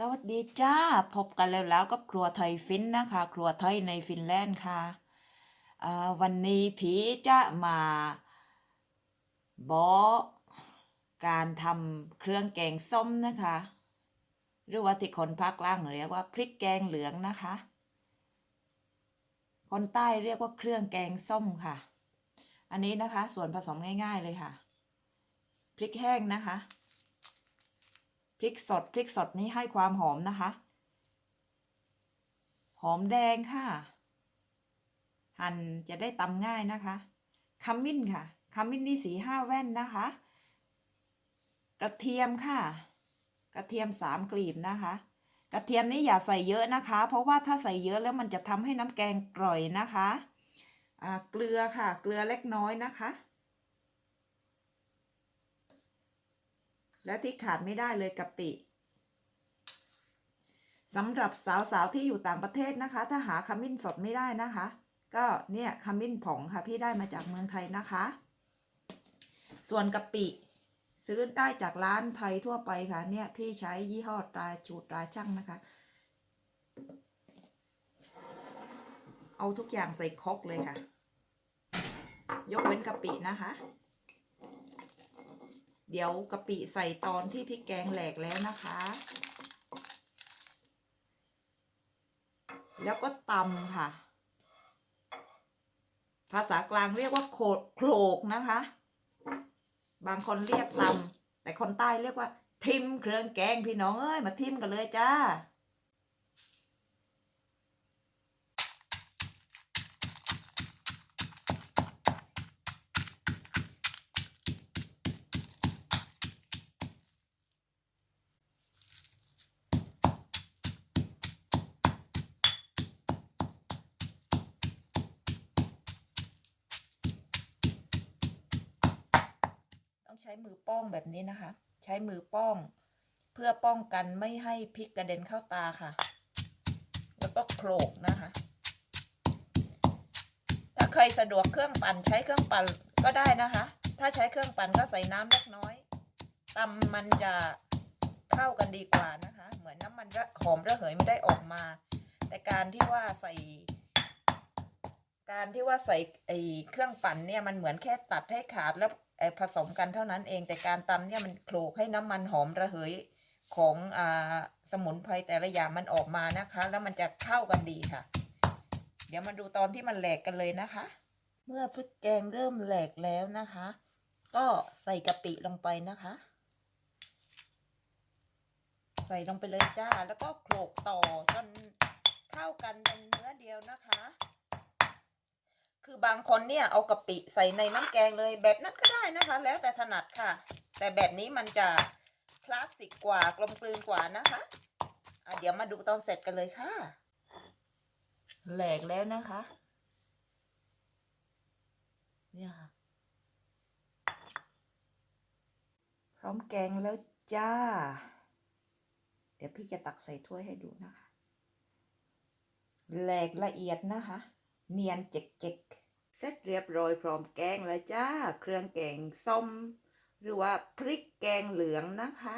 สวัสดีจ้า พบกันแล้วแล้วกับครัวไทยฟินนะคะ ครัวไทยในฟินแลนด์ค่ะ วันนี้ผีจะมาบอกการทำเครื่องแกงส้มนะคะ หรือว่าที่คนภาคล่างเรียกว่าพริกแกงเหลืองนะคะ คนใต้เรียกว่าเครื่องแกงส้มค่ะ อันนี้นะคะส่วนผสมง่าย ๆเลยค่ะ พริกแห้งนะคะ พริกสดพริกสดนี้ให้ความหอมนะคะ หอมแดงค่ะ หั่นจะได้ตำง่ายนะคะขมิ้นค่ะขมิ้นนี่สีห้าแว่นนะคะ กระเทียมค่ะ กระเทียมสามกลีบนะคะ กระเทียมนี่อย่าใส่เยอะนะคะ เพราะว่าถ้าใส่เยอะแล้วมันจะทำให้น้ำแกงกร่อยนะคะเกลือค่ะ เกลือเล็กน้อยนะคะ และที่ขาดไม่ได้เลยกะปิสำหรับสาวๆที่อยู่ต่างประเทศนะคะ ถ้าหาขมิ้นสดไม่ได้นะคะ ก็เนี่ยขมิ้นผงค่ะพี่ได้มาจากเมืองไทยนะคะ ส่วนกะปิซื้อได้จากร้านไทยทั่วไปค่ะเนี่ยพี่ใช้ยี่ห้อตราจูตราช่างนะคะ เอาทุกอย่างใส่ครกเลยค่ะ ยกเว้นกะปินะคะ เดี๋ยวกะปิใส่ตอนที่พริกแกงแหลกแล้วนะคะ แล้วก็ตำค่ะ ภาษากลางเรียกว่าโคลกนะคะ บางคนเรียกตำแต่คนใต้เรียกว่า ทิมเครื่องแกงพี่น้องเอ้ยมาทิมกันเลยจ้า ต้องใช้มือป้องแบบนี้นะคะ ใช้มือป้อง เพื่อป้องกันไม่ให้พริกกระเด็นเข้าตาค่ะ แล้วก็โขลกนะคะ ถ้าใครสะดวกเครื่องปั่นใช้เครื่องปั่นก็ได้นะคะ ถ้าใช้เครื่องปั่นก็ใส่น้ำเล็กน้อยตำมันจะเข้ากันดีกว่านะคะ เหมือนน้ำมันหอมระเหยไม่ได้ออกมา แต่การที่ว่าใส่การที่ว่าใส่ไอเครื่องปั่นเนี่ยมันเหมือนแค่ตัดให้ขาดแล้ว ผสมกันเท่านั้นเองแต่การตำเนี่ยมันโขลกให้น้ำมันหอมระเหยของอ่าสมุนไพรแต่ละอย่างมันออกมานะคะ แล้วมันจะเข้ากันดีค่ะ เดี๋ยวมาดูตอนที่มันแหลกกันเลยนะคะ เมื่อพริกแกงเริ่มแหลกแล้วนะคะ ก็ใส่กะปิลงไปนะคะ ใส่ลงไปเลยจ้า แล้วก็โขลกต่อจนเข้ากันเป็นเนื้อเดียวนะคะ คือบางคนเนี่ยเอากะปิใส่ในน้ำแกงเลยแบบนั้นก็ได้นะคะ แล้วแต่ถนัดค่ะ แต่แบบนี้มันจะคลาสสิกกว่ากลมกลืนกว่านะคะอะเดี๋ยวมาดูตอนเสร็จกันเลยค่ะ แหลกแล้วนะคะ เนี่ยค่ะพร้อมแกงแล้วจ้า เดี๋ยวพี่จะตักใส่ถ้วยให้ดูนะคะ แหลกละเอียดนะคะ เนียนเจ๊กๆเสร็จเรียบร้อยพร้อมแกงแล้วจ้า เครื่องแกงส้ม หรือว่าพริกแกงเหลืองนะคะ